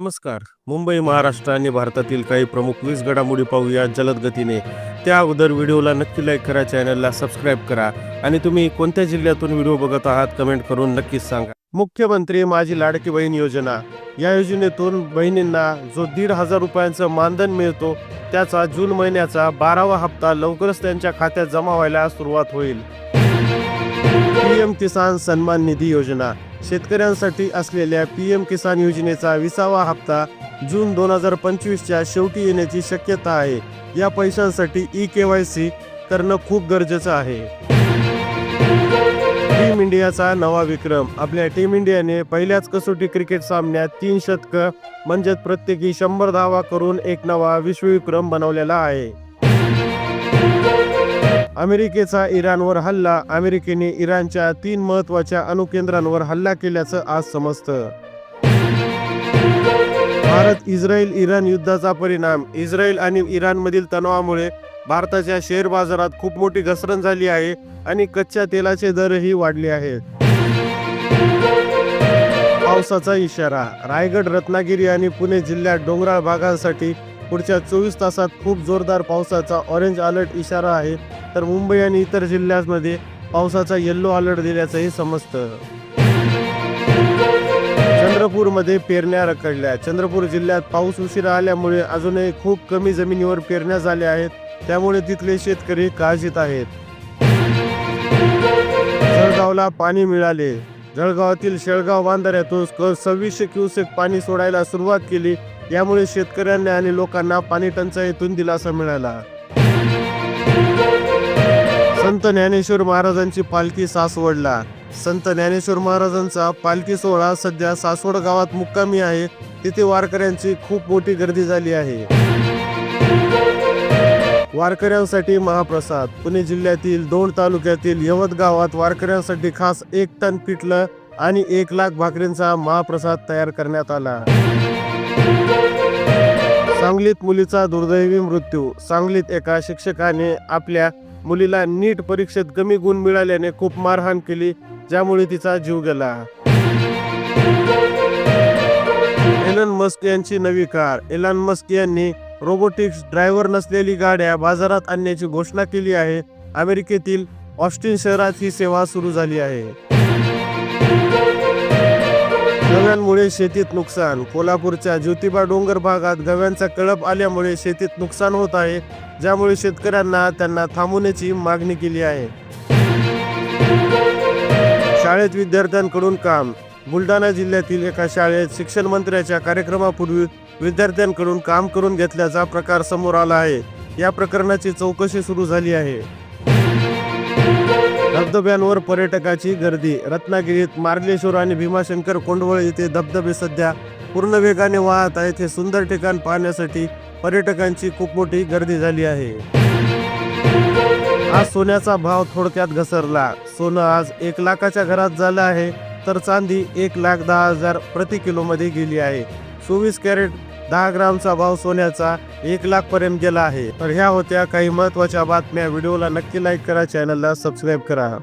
नमस्कार. मुंबई महाराष्ट्र आणि भारतातील काही प्रमुख वीस घडामोडी पाहूया जलद गतीने. त्या अगोदर व्हिडिओला नक्की लाईक करा चॅनलला सबस्क्राईब करा आणि तुम्ही कोणत्या जिल्ह्यातून व्हिडिओ बघत आहात कमेंट करून नक्कीच सांगा. मुख्यमंत्री माझी लाडकी बहीण योजना. या योजनेतून बहिणींना जो दीड हजार रुपयांचं मानधन मिळतो त्याचा जून महिन्याचा बारावा हप्ता लवकरच त्यांच्या खात्यात जमा व्हायला सुरुवात होईल. पीएम किसान सन्मान निधी योजना. शेतकऱ्यांसाठी असलेल्या पी एम किसान योजनेचा विसावा हप्ता जून दोन हजार पंचवीसच्या शेवटी येण्याची शक्यता आहे. या पैशांसाठी ई के वाय सी करणं खूप गरजेचं आहे. टीम इंडियाचा नवा विक्रम. आपल्या टीम इंडियाने पहिल्याच कसोटी क्रिकेट सामन्यात तीन शतकं म्हणजेच प्रत्येकी शंभर धावा करून एक नवा विश्वविक्रम बनवलेला आहे. अमेरिकेचा इराणवर हल्ला अमेरिकेने इराणच्या तीन महत्त्वाच्या अणुकेंद्रांवर हल्ला केल्याचं आज समजतं. भारत इस्रायल इराण युद्धाचा परिणाम. इस्रायल आणि इराणमधील तणावामुळे भारताच्या शेअर बाजारात खूप मोठी घसरण झाली आहे आणि कच्च्या तेलाचे दरही वाढले आहेत. पावसाचा इशारा. रायगड रत्नागिरी आणि पुणे जिल्ह्यात डोंगराळ भागांसाठी पुढच्या चोवीस तासात खूप जोरदार पावसाचा ऑरेंज अलर्ट इशारा आहे. तर मुंबई आणि इतर जिल्ह्यांमध्ये पावसाचा येल्लो अलर्ट दिल्याचंही समजतं. चंद्रपूरमध्ये पेरण्या रखडल्या. चंद्रपूर जिल्ह्यात पाऊस उशिरा आल्यामुळे अजूनही खूप कमी जमिनीवर पेरण्या झाल्या आहेत. त्यामुळे तिथले शेतकरी काळजीत आहेत. जळगावला पाणी मिळाले. जळगावातील शेळगाव बांधाऱ्यातून क- सव्वीसशे क्युसेक पाणी सोडायला सुरुवात केली. यामुळे शेतकऱ्यांना आणि लोकांना पाणी टंचाईतून दिलासा मिळाला. संत ज्ञानेश्वर महाराजांची पालखी सासवडला. संत ज्ञानेश्वर महाराजांचा पालखी सोहळा सध्या सासवड गावात मुक्कामी आहे. तिथे वारकऱ्यांची खूप मोठी गर्दी झाली आहे. वारकऱ्यांसाठी महाप्रसाद. पुणे जिल्ह्यातील दोन तालुक्यातील यवत गावात वारकऱ्यांसाठी खास एक टन पिठलं आणि एक लाख भाकरींचा महाप्रसाद तयार करण्यात आला. सांगलीत मुलीचा दुर्दैवी मृत्यू. सांगलीत एका शिक्षकाने आपल्या मुलीला नीट परीक्षेत कमी गुण मिळाल्याने खूप मारहाण केली ज्यामुळे तिचा जीव गेला. एलन मस्क यांची नवी कार. एलन मस्क यांनी रोबोटिक्स ड्रायव्हर नसलेली गाड्या बाजारात आणण्याची घोषणा केली आहे. अमेरिकेतील ऑस्टिन शहरात ही सेवा सुरू झाली आहे. गव्यांमुळे शेतीत नुकसान. कोल्हापूरच्या ज्योतिबा डोंगर भागात गव्यांचा कळप आल्यामुळे शेतीत नुकसान होत आहे ज्यामुळे शेतकऱ्यांना त्यांना थांबवण्याची मागणी केली आहे. शाळेत विद्यार्थ्यांकडून काम. बुलढाणा जिल्ह्यातील एका शाळेत शिक्षण मंत्र्याच्या कार्यक्रमापूर्वी विद्यार्थ्यांकडून काम करून घेतल्याचा प्रकार समोर आला आहे. या प्रकरणाची चौकशी सुरू झाली आहे. धबधब्यांवर पर्यटकाची गर्दी. रत्नागिरीत मार्लेश्वर आणि भीमाशंकर कोंडवळ येथे धबधबे सध्या पूर्ण वेगाने वाहत आहेत. हे सुंदर ठिकाण पाहण्यासाठी पर्यटकांची खूप मोठी गर्दी झाली आहे. आज सोन्याचा भाव थोडक्यात घसरला. सोनं आज एक लाखाच्या घरात झालं आहे तर चांदी एक लाख दहा हजार प्रति किलोमध्ये गेली आहे. चोवीस कॅरेट दहा ग्रामचा भाव सोन्याचा एक लाख पर्यंत गेला आहे. तर ह्या होत्या काही महत्त्वाच्या बातम्या. व्हिडिओला नक्की लाईक करा चॅनलला सबस्क्राईब करा.